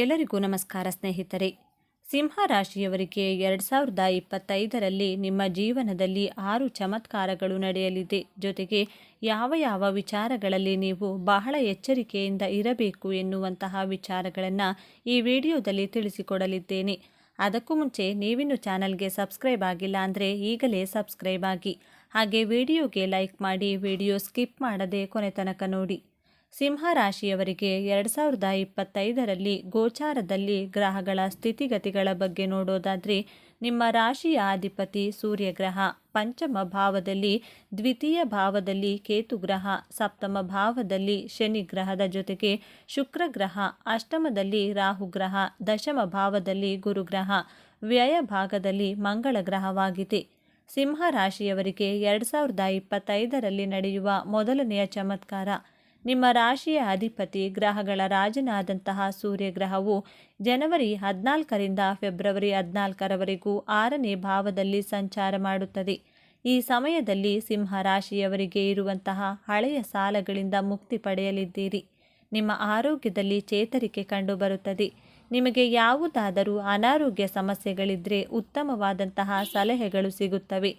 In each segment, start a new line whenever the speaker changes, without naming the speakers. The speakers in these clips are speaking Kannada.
ಎಲ್ಲರಿಗೂ ನಮಸ್ಕಾರ ಸ್ನೇಹಿತರೆ. ಸಿಂಹ ರಾಶಿಯವರಿಗೆ ಎರಡು ಸಾವಿರದ ಇಪ್ಪತ್ತೈದರಲ್ಲಿ ನಿಮ್ಮ ಜೀವನದಲ್ಲಿ ಆರು ಚಮತ್ಕಾರಗಳು ನಡೆಯಲಿದೆ. ಜೊತೆಗೆ ಯಾವ ಯಾವ ವಿಚಾರಗಳಲ್ಲಿ ನೀವು ಬಹಳ ಎಚ್ಚರಿಕೆಯಿಂದ ಇರಬೇಕು ಎನ್ನುವಂತಹ ವಿಚಾರಗಳನ್ನು ಈ ವಿಡಿಯೋದಲ್ಲಿ ತಿಳಿಸಿಕೊಡಲಿದ್ದೇನೆ. ಅದಕ್ಕೂ ಮುಂಚೆ ನೀವಿನ್ನು ಚಾನಲ್ಗೆ ಸಬ್ಸ್ಕ್ರೈಬ್ ಆಗಿಲ್ಲ ಅಂದರೆ ಈಗಲೇ ಸಬ್ಸ್ಕ್ರೈಬ್ ಆಗಿ. ಹಾಗೆ ವಿಡಿಯೋಗೆ ಲೈಕ್ ಮಾಡಿ ವಿಡಿಯೋ ಸ್ಕಿಪ್ ಮಾಡದೆ ಕೊನೆ ತನಕ ನೋಡಿ. ಸಿಂಹ ರಾಶಿಯವರಿಗೆ ಎರಡು ಸಾವಿರದ ಇಪ್ಪತ್ತೈದರಲ್ಲಿ ಗೋಚಾರದಲ್ಲಿ ಗ್ರಹಗಳ ಸ್ಥಿತಿಗತಿಗಳ ಬಗ್ಗೆ ನೋಡೋದಾದರೆ, ನಿಮ್ಮ ರಾಶಿಯ ಅಧಿಪತಿ ಸೂರ್ಯಗ್ರಹ, ಪಂಚಮ ಭಾವದಲ್ಲಿ ದ್ವಿತೀಯ ಭಾವದಲ್ಲಿ ಕೇತು ಗ್ರಹ, ಸಪ್ತಮ ಭಾವದಲ್ಲಿ ಶನಿ ಗ್ರಹದ ಜೊತೆಗೆ ಶುಕ್ರಗ್ರಹ ಅಷ್ಟಮದಲ್ಲಿ ರಾಹುಗ್ರಹ ದಶಮ ಭಾವದಲ್ಲಿ ಗುರುಗ್ರಹ ವ್ಯಯ ಭಾಗದಲ್ಲಿ ಮಂಗಳ ಗ್ರಹವಾಗಿದೆ. ಸಿಂಹ ರಾಶಿಯವರಿಗೆ ಎರಡು ಸಾವಿರದ ಇಪ್ಪತ್ತೈದರಲ್ಲಿ ನಡೆಯುವ ಮೊದಲನೆಯ ಚಮತ್ಕಾರ ನಿಮ್ಮ ರಾಶಿಯ ಅಧಿಪತಿ ಗ್ರಹಗಳ ರಾಜನಾದಂತಹ ಸೂರ್ಯಗ್ರಹವು ಜನವರಿ ಹದಿನಾಲ್ಕರಿಂದ ಫೆಬ್ರವರಿ ಹದಿನಾಲ್ಕರವರೆಗೂ ಆರನೇ ಭಾವದಲ್ಲಿ ಸಂಚಾರ ಮಾಡುತ್ತದೆ. ಈ ಸಮಯದಲ್ಲಿ ಸಿಂಹ ರಾಶಿಯವರಿಗೆ ಇರುವಂತಹ ಹಳೆಯ ಸಾಲಗಳಿಂದ ಮುಕ್ತಿ ಪಡೆಯಲಿದ್ದೀರಿ. ನಿಮ್ಮ ಆರೋಗ್ಯದಲ್ಲಿ ಚೇತರಿಕೆ ಕಂಡುಬರುತ್ತದೆ. ನಿಮಗೆ ಯಾವುದಾದರೂ ಅನಾರೋಗ್ಯ ಸಮಸ್ಯೆಗಳಿದ್ದರೆ ಉತ್ತಮವಾದಂತಹ ಸಲಹೆಗಳು ಸಿಗುತ್ತವೆ.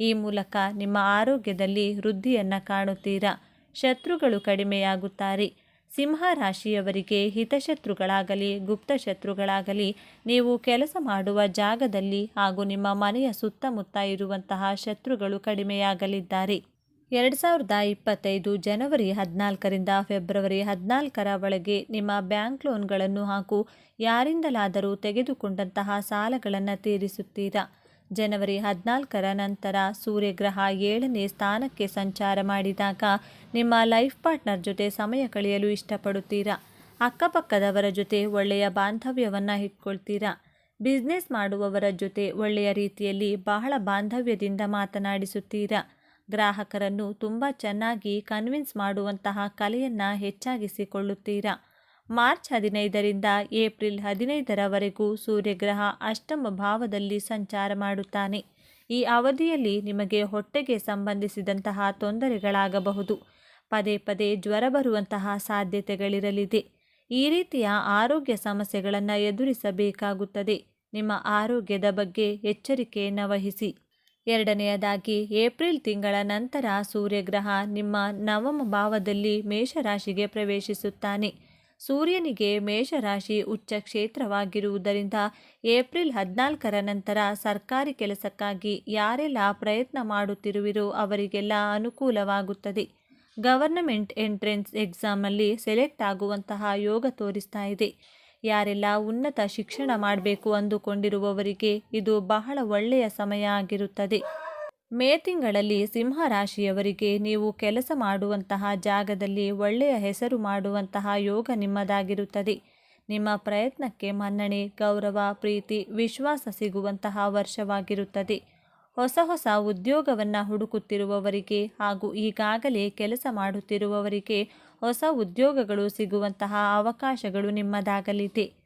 ಈ ಮೂಲಕ ನಿಮ್ಮ ಆರೋಗ್ಯದಲ್ಲಿ ವೃದ್ಧಿಯನ್ನು ಕಾಣುತ್ತೀರಾ? ಶತ್ರುಗಳು ಕಡಿಮೆಯಾಗುತ್ತಾರೆ. ಸಿಂಹ ರಾಶಿಯವರಿಗೆ ಹಿತಶತ್ರುಗಳಾಗಲಿ, ಗುಪ್ತ ಶತ್ರುಗಳಾಗಲಿ, ನೀವು ಕೆಲಸ ಮಾಡುವ ಜಾಗದಲ್ಲಿ ಹಾಗೂ ನಿಮ್ಮ ಮನೆಯ ಸುತ್ತಮುತ್ತ ಇರುವಂತಹ ಶತ್ರುಗಳು ಕಡಿಮೆಯಾಗಲಿದ್ದಾರೆ. ಎರಡು ಸಾವಿರದ ಇಪ್ಪತ್ತೈದು ಜನವರಿ ಹದಿನಾಲ್ಕರಿಂದ ಫೆಬ್ರವರಿ ಹದಿನಾಲ್ಕರ ಒಳಗೆ ನಿಮ್ಮ ಬ್ಯಾಂಕ್ ಲೋನ್ಗಳನ್ನು ಹಾಗೂ ಯಾರಿಂದಲಾದರೂ ತೆಗೆದುಕೊಂಡಂತಹ ಸಾಲಗಳನ್ನು ತೀರಿಸುತ್ತೀರಾ? ಜನವರಿ ಹದಿನಾಲ್ಕರ ನಂತರ ಸೂರ್ಯಗ್ರಹ ಏಳನೇ ಸ್ಥಾನಕ್ಕೆ ಸಂಚಾರ ಮಾಡಿದಾಗ ನಿಮ್ಮ ಲೈಫ್ ಪಾರ್ಟ್ನರ್ ಜೊತೆ ಸಮಯ ಕಳೆಯಲು ಇಷ್ಟಪಡುತ್ತೀರಾ? ಅಕ್ಕಪಕ್ಕದವರ ಜೊತೆ ಒಳ್ಳೆಯ ಬಾಂಧವ್ಯವನ್ನು ಇಟ್ಕೊಳ್ತೀರಾ? ಬಿಸ್ನೆಸ್ ಮಾಡುವವರ ಜೊತೆ ಒಳ್ಳೆಯ ರೀತಿಯಲ್ಲಿ ಬಹಳ ಬಾಂಧವ್ಯದಿಂದ ಮಾತನಾಡಿಸುತ್ತೀರಾ? ಗ್ರಾಹಕರನ್ನು ತುಂಬ ಚೆನ್ನಾಗಿ ಕನ್ವಿನ್ಸ್ ಮಾಡುವಂತಹ ಕಲೆಯನ್ನು ಹೆಚ್ಚಾಗಿಸಿಕೊಳ್ಳುತ್ತೀರಾ? ಮಾರ್ಚ್ ಹದಿನೈದರಿಂದ ಏಪ್ರಿಲ್ ಹದಿನೈದರವರೆಗೂ ಸೂರ್ಯಗ್ರಹ ಅಷ್ಟಮ ಭಾವದಲ್ಲಿ ಸಂಚಾರ ಮಾಡುತ್ತಾನೆ. ಈ ಅವಧಿಯಲ್ಲಿ ನಿಮಗೆ ಹೊಟ್ಟೆಗೆ ಸಂಬಂಧಿಸಿದಂತಹ ತೊಂದರೆಗಳಾಗಬಹುದು. ಪದೇ ಪದೇ ಜ್ವರ ಬರುವಂತಹ ಸಾಧ್ಯತೆಗಳಿರಲಿದೆ. ಈ ರೀತಿಯ ಆರೋಗ್ಯ ಸಮಸ್ಯೆಗಳನ್ನು ಎದುರಿಸಬೇಕಾಗುತ್ತದೆ. ನಿಮ್ಮ ಆರೋಗ್ಯದ ಬಗ್ಗೆ ಎಚ್ಚರಿಕೆಯನ್ನು ವಹಿಸಿ ಎರಡನೆಯದಾಗಿ, ಏಪ್ರಿಲ್ ತಿಂಗಳ ನಂತರ ಸೂರ್ಯಗ್ರಹ ನಿಮ್ಮ ನವಮ ಭಾವದಲ್ಲಿ ಮೇಷರಾಶಿಗೆ ಪ್ರವೇಶಿಸುತ್ತಾನೆ. ಸೂರ್ಯನಿಗೆ ಮೇಷರಾಶಿ ಉಚ್ಚ ಕ್ಷೇತ್ರವಾಗಿರುವುದರಿಂದ ಏಪ್ರಿಲ್ ಹದಿನಾಲ್ಕರ ನಂತರ ಸರ್ಕಾರಿ ಕೆಲಸಕ್ಕಾಗಿ ಯಾರೆಲ್ಲ ಪ್ರಯತ್ನ ಮಾಡುತ್ತಿರುವಿರೋ ಅವರಿಗೆಲ್ಲ ಅನುಕೂಲವಾಗುತ್ತದೆ. ಗವರ್ನಮೆಂಟ್ ಎಂಟ್ರೆನ್ಸ್ ಎಕ್ಸಾಮಲ್ಲಿ ಸೆಲೆಕ್ಟ್ ಆಗುವಂತಹ ಯೋಗ ತೋರಿಸ್ತಾ ಇದೆ. ಯಾರೆಲ್ಲ ಉನ್ನತ ಶಿಕ್ಷಣ ಮಾಡಬೇಕು ಅಂದುಕೊಂಡಿರುವವರಿಗೆ ಇದು ಬಹಳ ಒಳ್ಳೆಯ ಸಮಯ ಆಗಿರುತ್ತದೆ. ಮೇ ತಿಂಗಳಲ್ಲಿ ಸಿಂಹ ರಾಶಿಯವರಿಗೆ ನೀವು ಕೆಲಸ ಮಾಡುವಂತಹ ಜಾಗದಲ್ಲಿ ಒಳ್ಳೆಯ ಹೆಸರು ಮಾಡುವಂತಹ ಯೋಗ ನಿಮ್ಮದಾಗಿರುತ್ತದೆ. ನಿಮ್ಮ ಪ್ರಯತ್ನಕ್ಕೆ ಮನ್ನಣೆ, ಗೌರವ, ಪ್ರೀತಿ, ವಿಶ್ವಾಸ ಸಿಗುವಂತಹ ವರ್ಷವಾಗಿರುತ್ತದೆ. ಹೊಸ ಹೊಸ ಉದ್ಯೋಗವನ್ನು ಹುಡುಕುತ್ತಿರುವವರಿಗೆ ಹಾಗೂ ಈಗಾಗಲೇ ಕೆಲಸ ಮಾಡುತ್ತಿರುವವರಿಗೆ ಹೊಸ ಉದ್ಯೋಗಗಳು ಸಿಗುವಂತಹ ಅವಕಾಶಗಳು ನಿಮ್ಮದಾಗಲಿದೆ.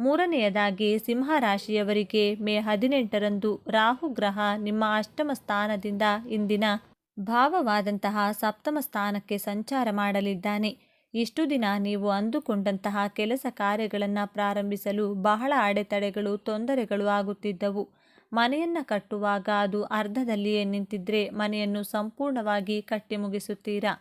ಮೂರನೆಯದಾಗಿ ಸಿಂಹ ರಾಶಿಯವರಿಗೆ ಮೇ ಹದಿನೆಂಟರಂದು ರಾಹು ಗ್ರಹ ನಿಮ್ಮ ಅಷ್ಟಮ ಸ್ಥಾನದಿಂದ ಇಂದಿನ ಭಾವವಾದಂತಹ ಸಪ್ತಮ ಸ್ಥಾನಕ್ಕೆ ಸಂಚಾರ ಮಾಡಲಿದ್ದಾನೆ. ಇಷ್ಟು ದಿನ ನೀವು ಅಂದುಕೊಂಡಂತಹ ಕೆಲಸ ಕಾರ್ಯಗಳನ್ನು ಪ್ರಾರಂಭಿಸಲು ಬಹಳ ಅಡೆತಡೆಗಳು, ತೊಂದರೆಗಳು ಆಗುತ್ತಿದ್ದವು. ಮನೆಯನ್ನು ಕಟ್ಟುವಾಗ ಅದು ಅರ್ಧದಲ್ಲಿಯೇ ನಿಂತಿದ್ರೆ ಮನೆಯನ್ನು ಸಂಪೂರ್ಣವಾಗಿ ಕಟ್ಟಿ ಮುಗಿಸುತ್ತೀರಾ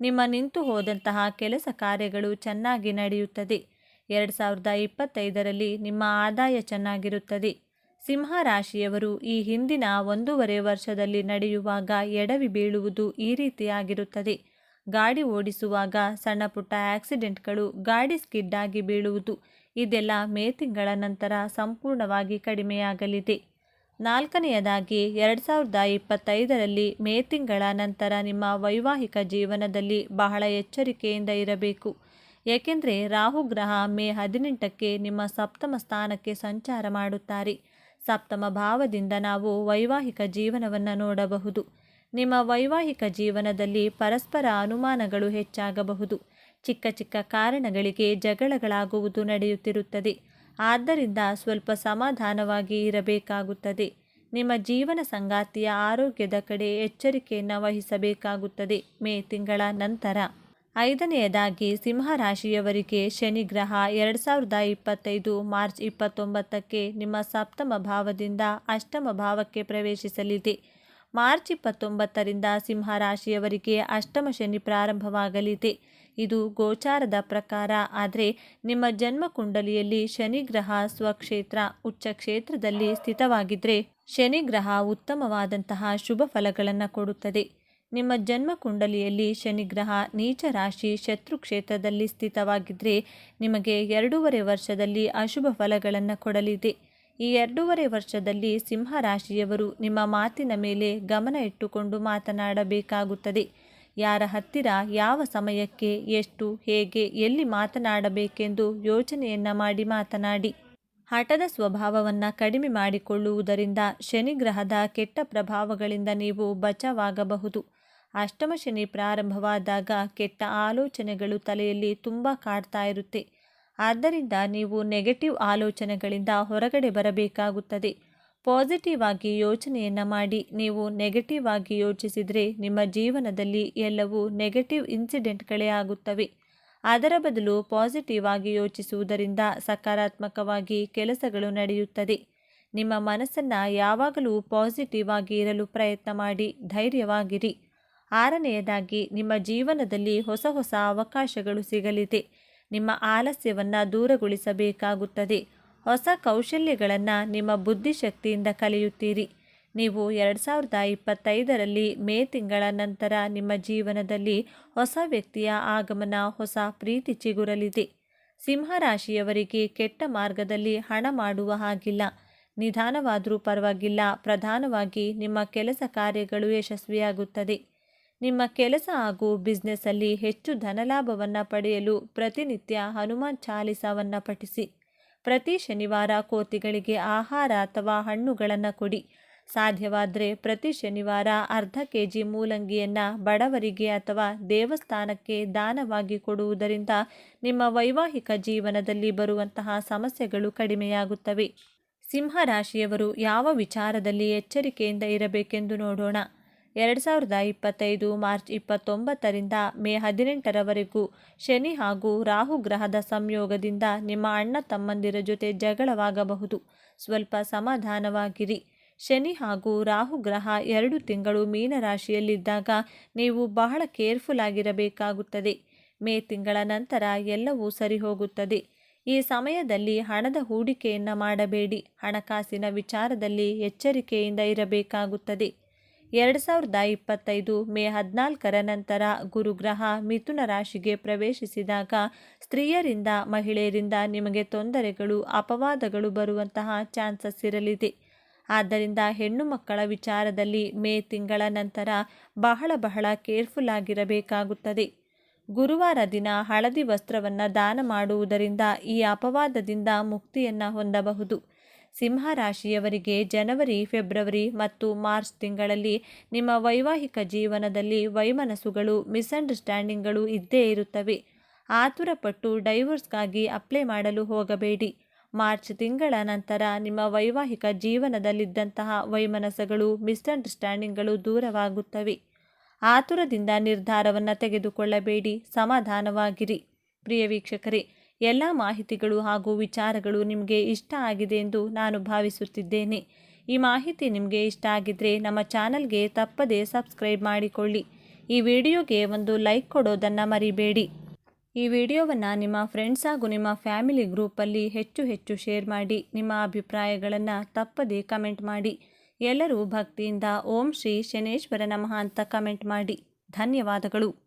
ನಿಮ್ಮ ನಿಂತು ಹೋದಂತಹ ಕೆಲಸ ಕಾರ್ಯಗಳು ಚೆನ್ನಾಗಿ ನಡೆಯುತ್ತದೆ. ಎರಡು ಸಾವಿರದ ಇಪ್ಪತ್ತೈದರಲ್ಲಿ ನಿಮ್ಮ ಆದಾಯ ಚೆನ್ನಾಗಿರುತ್ತದೆ. ಸಿಂಹ ರಾಶಿಯವರು ಈ ಹಿಂದಿನ ಒಂದೂವರೆ ವರ್ಷದಲ್ಲಿ ನಡೆಯುವಾಗ ಎಡವಿ ಬೀಳುವುದು ಈ ರೀತಿಯಾಗಿರುತ್ತದೆ. ಗಾಡಿ ಓಡಿಸುವಾಗ ಸಣ್ಣ ಪುಟ್ಟ ಆಕ್ಸಿಡೆಂಟ್ಗಳು, ಗಾಡಿ ಸ್ಕಿಡ್ಡಾಗಿ ಬೀಳುವುದು, ಇದೆಲ್ಲ ಮೇ ತಿಂಗಳ ನಂತರ ಸಂಪೂರ್ಣವಾಗಿ ಕಡಿಮೆಯಾಗಲಿದೆ. ನಾಲ್ಕನೆಯದಾಗಿ, ಎರಡು ಸಾವಿರದ ಇಪ್ಪತ್ತೈದರಲ್ಲಿ ಮೇ ತಿಂಗಳ ನಂತರ ನಿಮ್ಮ ವೈವಾಹಿಕ ಜೀವನದಲ್ಲಿ ಬಹಳ ಎಚ್ಚರಿಕೆಯಿಂದ ಇರಬೇಕು. ಏಕೆಂದರೆ ರಾಹು ಗ್ರಹ ಮೇ ಹದಿನೆಂಟಕ್ಕೆ ನಿಮ್ಮ ಸಪ್ತಮ ಸ್ಥಾನಕ್ಕೆ ಸಂಚಾರ ಮಾಡುತ್ತಾರೆ. ಸಪ್ತಮ ಭಾವದಿಂದ ನಾವು ವೈವಾಹಿಕ ಜೀವನವನ್ನು ನೋಡಬಹುದು. ನಿಮ್ಮ ವೈವಾಹಿಕ ಜೀವನದಲ್ಲಿ ಪರಸ್ಪರ ಅನುಮಾನಗಳು ಹೆಚ್ಚಾಗಬಹುದು. ಚಿಕ್ಕ ಚಿಕ್ಕ ಕಾರಣಗಳಿಗೆ ಜಗಳಗಳಾಗುವುದು ನಡೆಯುತ್ತಿರುತ್ತದೆ. ಆದ್ದರಿಂದ ಸ್ವಲ್ಪ ಸಮಾಧಾನವಾಗಿ ಇರಬೇಕಾಗುತ್ತದೆ. ನಿಮ್ಮ ಜೀವನ ಸಂಗಾತಿಯ ಆರೋಗ್ಯದ ಕಡೆ ಎಚ್ಚರಿಕೆಯನ್ನು ವಹಿಸಬೇಕಾಗುತ್ತದೆ ಮೇ ತಿಂಗಳ ನಂತರ. ಐದನೆಯದಾಗಿ ಸಿಂಹರಾಶಿಯವರಿಗೆ ಶನಿಗ್ರಹ ಎರಡು ಸಾವಿರದ ಇಪ್ಪತ್ತೈದು ಮಾರ್ಚ್ ಇಪ್ಪತ್ತೊಂಬತ್ತಕ್ಕೆ ನಿಮ್ಮ ಸಪ್ತಮ ಭಾವದಿಂದ ಅಷ್ಟಮ ಭಾವಕ್ಕೆ ಪ್ರವೇಶಿಸಲಿದೆ. ಮಾರ್ಚ್ ಇಪ್ಪತ್ತೊಂಬತ್ತರಿಂದ ಸಿಂಹರಾಶಿಯವರಿಗೆ ಅಷ್ಟಮ ಶನಿ ಪ್ರಾರಂಭವಾಗಲಿದೆ. ಇದು ಗೋಚಾರದ ಪ್ರಕಾರ, ಆದರೆ ನಿಮ್ಮ ಜನ್ಮ ಕುಂಡಲಿಯಲ್ಲಿ ಶನಿಗ್ರಹ ಸ್ವಕ್ಷೇತ್ರ, ಉಚ್ಚ ಕ್ಷೇತ್ರದಲ್ಲಿ ಸ್ಥಿತವಾಗಿದ್ದರೆ ಶನಿಗ್ರಹ ಉತ್ತಮವಾದಂತಹ ಶುಭ ಫಲಗಳನ್ನು ಕೊಡುತ್ತದೆ. ನಿಮ್ಮ ಜನ್ಮ ಕುಂಡಲಿಯಲ್ಲಿ ಶನಿಗ್ರಹ ನೀಚ ರಾಶಿ ಶತ್ರು ಕ್ಷೇತ್ರದಲ್ಲಿ ಸ್ಥಿತವಾಗಿದ್ದರೆ ನಿಮಗೆ ಎರಡೂವರೆ ವರ್ಷದಲ್ಲಿ ಅಶುಭ ಫಲಗಳನ್ನು ಕೊಡಲಿದೆ. ಈ ಎರಡೂವರೆ ವರ್ಷದಲ್ಲಿ ಸಿಂಹ ರಾಶಿಯವರು ನಿಮ್ಮ ಮಾತಿನ ಮೇಲೆ ಗಮನ ಇಟ್ಟುಕೊಂಡು ಮಾತನಾಡಬೇಕಾಗುತ್ತದೆ. ಯಾರ ಹತ್ತಿರ, ಯಾವ ಸಮಯಕ್ಕೆ, ಎಷ್ಟು, ಹೇಗೆ, ಎಲ್ಲಿ ಮಾತನಾಡಬೇಕೆಂದು ಯೋಚನೆಯನ್ನು ಮಾಡಿ ಮಾತನಾಡಿ. ಹಠದ ಸ್ವಭಾವವನ್ನು ಕಡಿಮೆ ಮಾಡಿಕೊಳ್ಳುವುದರಿಂದ ಶನಿಗ್ರಹದ ಕೆಟ್ಟ ಪ್ರಭಾವಗಳಿಂದ ನೀವು ಬಚಾವಾಗಬಹುದು. ಅಷ್ಟಮ ಶನಿ ಪ್ರಾರಂಭವಾದಾಗ ಕೆಟ್ಟ ಆಲೋಚನೆಗಳು ತಲೆಯಲ್ಲಿ ತುಂಬ ಕಾಡ್ತಾ ಇರುತ್ತೆ. ಆದ್ದರಿಂದ ನೀವು ನೆಗೆಟಿವ್ ಆಲೋಚನೆಗಳಿಂದ ಹೊರಗಡೆ ಬರಬೇಕಾಗುತ್ತದೆ. ಪಾಸಿಟಿವ್ ಆಗಿ ಯೋಚನೆಯನ್ನು ಮಾಡಿ, ನೀವು ನೆಗೆಟಿವ್ ಆಗಿ ಯೋಚಿಸಿದರೆ ನಿಮ್ಮ ಜೀವನದಲ್ಲಿ ಎಲ್ಲವೂ ನೆಗೆಟಿವ್ ಇನ್ಸಿಡೆಂಟ್ಗಳೇ ಆಗುತ್ತವೆ. ಅದರ ಬದಲು ಪಾಸಿಟಿವ್ ಆಗಿ ಯೋಚಿಸುವುದರಿಂದ ಸಕಾರಾತ್ಮಕವಾಗಿ ಕೆಲಸಗಳು ನಡೆಯುತ್ತದೆ. ನಿಮ್ಮ ಮನಸ್ಸನ್ನು ಯಾವಾಗಲೂ ಪಾಸಿಟಿವ್ ಆಗಿ ಇರಲು ಪ್ರಯತ್ನ ಮಾಡಿ, ಧೈರ್ಯವಾಗಿರಿ. ಆರನೆಯದಾಗಿ, ನಿಮ್ಮ ಜೀವನದಲ್ಲಿ ಹೊಸ ಹೊಸ ಅವಕಾಶಗಳು ಸಿಗಲಿದೆ. ನಿಮ್ಮ ಆಲಸ್ಯವನ್ನು ದೂರಗೊಳಿಸಬೇಕಾಗುತ್ತದೆ. ಹೊಸ ಕೌಶಲ್ಯಗಳನ್ನು ನಿಮ್ಮ ಬುದ್ಧಿಶಕ್ತಿಯಿಂದ ಕಲಿಯುತ್ತೀರಿ. ನೀವು ಎರಡು ಸಾವಿರದ ಇಪ್ಪತ್ತೈದರಲ್ಲಿ ಮೇ ತಿಂಗಳ ನಂತರ ನಿಮ್ಮ ಜೀವನದಲ್ಲಿ ಹೊಸ ವ್ಯಕ್ತಿಯ ಆಗಮನ, ಹೊಸ ಪ್ರೀತಿ ಚಿಗುರಲಿದೆ. ಸಿಂಹರಾಶಿಯವರಿಗೆ ಕೆಟ್ಟ ಮಾರ್ಗದಲ್ಲಿ ಹಣ ಮಾಡುವ ಹಾಗಿಲ್ಲ. ನಿಧಾನವಾದರೂ ಪರವಾಗಿಲ್ಲ. ಪ್ರಧಾನವಾಗಿ ನಿಮ್ಮ ಕೆಲಸ ಕಾರ್ಯಗಳು ಯಶಸ್ವಿಯಾಗುತ್ತದೆ. ನಿಮ್ಮ ಕೆಲಸ ಹಾಗೂ ಬಿಸ್ನೆಸ್ಸಲ್ಲಿ ಹೆಚ್ಚು ಧನಲಾಭವನ್ನು ಪಡೆಯಲು ಪ್ರತಿನಿತ್ಯ ಹನುಮಾನ್ ಚಾಲಿಸವನ್ನು ಪಠಿಸಿ. ಪ್ರತಿ ಶನಿವಾರ ಕೋತಿಗಳಿಗೆ ಆಹಾರ ಅಥವಾ ಹಣ್ಣುಗಳನ್ನು ಕೊಡಿ. ಸಾಧ್ಯವಾದರೆ ಪ್ರತಿ ಶನಿವಾರ ಅರ್ಧ ಕೆ ಜಿ ಮೂಲಂಗಿಯನ್ನು ಬಡವರಿಗೆ ಅಥವಾ ದೇವಸ್ಥಾನಕ್ಕೆ ದಾನವಾಗಿ ಕೊಡುವುದರಿಂದ ನಿಮ್ಮ ವೈವಾಹಿಕ ಜೀವನದಲ್ಲಿ ಬರುವಂತಹ ಸಮಸ್ಯೆಗಳು ಕಡಿಮೆಯಾಗುತ್ತವೆ. ಸಿಂಹರಾಶಿಯವರು ಯಾವ ವಿಚಾರದಲ್ಲಿ ಎಚ್ಚರಿಕೆಯಿಂದ ಇರಬೇಕೆಂದು ನೋಡೋಣ. ಎರಡು ಸಾವಿರದ ಇಪ್ಪತ್ತೈದು ಮಾರ್ಚ್ ಇಪ್ಪತ್ತೊಂಬತ್ತರಿಂದ ಮೇ ಹದಿನೆಂಟರವರೆಗೂ ಶನಿ ಹಾಗೂ ರಾಹು ಗ್ರಹದ ಸಂಯೋಗದಿಂದ ನಿಮ್ಮ ಅಣ್ಣ ತಮ್ಮಂದಿರ ಜೊತೆ ಜಗಳವಾಗಬಹುದು. ಸ್ವಲ್ಪ ಸಮಾಧಾನವಾಗಿರಿ. ಶನಿ ಹಾಗೂ ರಾಹು ಗ್ರಹ ಎರಡು ತಿಂಗಳು ಮೀನರಾಶಿಯಲ್ಲಿದ್ದಾಗ ನೀವು ಬಹಳ ಕೇರ್ಫುಲ್ ಆಗಿರಬೇಕಾಗುತ್ತದೆ. ಮೇ ತಿಂಗಳ ನಂತರ ಎಲ್ಲವೂ ಸರಿ ಹೋಗುತ್ತದೆ ಈ ಸಮಯದಲ್ಲಿ ಹಣದ ಹೂಡಿಕೆಯನ್ನು ಮಾಡಬೇಡಿ. ಹಣಕಾಸಿನ ವಿಚಾರದಲ್ಲಿ ಎಚ್ಚರಿಕೆಯಿಂದ ಇರಬೇಕಾಗುತ್ತದೆ. ಎರಡು ಸಾವಿರದ ಇಪ್ಪತ್ತೈದು ಮೇ ಹದಿನಾಲ್ಕರ ನಂತರ ಗುರುಗ್ರಹ ಮಿಥುನ ರಾಶಿಗೆ ಪ್ರವೇಶಿಸಿದಾಗ ಸ್ತ್ರೀಯರಿಂದ ಮಹಿಳೆಯರಿಂದ ನಿಮಗೆ ತೊಂದರೆಗಳು, ಅಪವಾದಗಳು ಬರುವಂತಹ ಚಾನ್ಸಸ್ ಇರಲಿದೆ. ಆದ್ದರಿಂದ ಹೆಣ್ಣು ಮಕ್ಕಳ ವಿಚಾರದಲ್ಲಿ ಮೇ ತಿಂಗಳ ನಂತರ ಬಹಳ ಬಹಳ ಕೇರ್ಫುಲ್ ಆಗಿರಬೇಕಾಗುತ್ತದೆ. ಗುರುವಾರ ದಿನ ಹಳದಿ ವಸ್ತ್ರವನ್ನು ದಾನ ಮಾಡುವುದರಿಂದ ಈ ಅಪವಾದದಿಂದ ಮುಕ್ತಿಯನ್ನು ಹೊಂದಬಹುದು. ಸಿಂಹರಾಶಿಯವರಿಗೆ ಜನವರಿ, ಫೆಬ್ರವರಿ ಮತ್ತು ಮಾರ್ಚ್ ತಿಂಗಳಲ್ಲಿ ನಿಮ್ಮ ವೈವಾಹಿಕ ಜೀವನದಲ್ಲಿ ವೈಮನಸ್ಸುಗಳು, ಮಿಸ್ಅಂಡರ್ಸ್ಟ್ಯಾಂಡಿಂಗ್ಗಳು ಇದ್ದೇ ಇರುತ್ತವೆ. ಆತುರಪಟ್ಟು ಡೈವೋರ್ಸ್ಗಾಗಿ ಅಪ್ಲೈ ಮಾಡಲು ಹೋಗಬೇಡಿ. ಮಾರ್ಚ್ ತಿಂಗಳ ನಂತರ ನಿಮ್ಮ ವೈವಾಹಿಕ ಜೀವನದಲ್ಲಿದ್ದಂತಹ ವೈಮನಸ್ಸುಗಳು, ಮಿಸ್ಅಂಡರ್ಸ್ಟ್ಯಾಂಡಿಂಗ್ಗಳು ದೂರವಾಗುತ್ತವೆ. ಆತುರದಿಂದ ನಿರ್ಧಾರವನ್ನು ತೆಗೆದುಕೊಳ್ಳಬೇಡಿ. ಸಮಾಧಾನವಾಗಿರಿ. ಪ್ರಿಯ ವೀಕ್ಷಕರೇ ಎಲ್ಲ ಮಾಹಿತಿಗಳು ಹಾಗೂ ವಿಚಾರಗಳು ನಿಮಗೆ ಇಷ್ಟ ಆಗಿದೆ ಎಂದು ನಾನು ಭಾವಿಸುತ್ತಿದ್ದೇನೆ. ಈ ಮಾಹಿತಿ ನಿಮಗೆ ಇಷ್ಟ ಆಗಿದ್ದರೆ ನಮ್ಮ ಚಾನಲ್ಗೆ ತಪ್ಪದೇ ಸಬ್ಸ್ಕ್ರೈಬ್ ಮಾಡಿಕೊಳ್ಳಿ. ಈ ವಿಡಿಯೋಗೆ ಒಂದು ಲೈಕ್ ಕೊಡೋದನ್ನು ಮರಿಬೇಡಿ. ಈ ವಿಡಿಯೋವನ್ನು ನಿಮ್ಮ ಫ್ರೆಂಡ್ಸ್ ಹಾಗೂ ನಿಮ್ಮ ಫ್ಯಾಮಿಲಿ ಗ್ರೂಪಲ್ಲಿ ಹೆಚ್ಚು ಹೆಚ್ಚು ಶೇರ್ ಮಾಡಿ, ನಿಮ್ಮ ಅಭಿಪ್ರಾಯಗಳನ್ನು ತಪ್ಪದೇ ಕಮೆಂಟ್ ಮಾಡಿ. ಎಲ್ಲರೂ ಭಕ್ತಿಯಿಂದ ಓಂ ಶ್ರೀ ಶನೇಶ್ವರ ನಮಃ ಅಂತ ಕಮೆಂಟ್ ಮಾಡಿ. ಧನ್ಯವಾದಗಳು.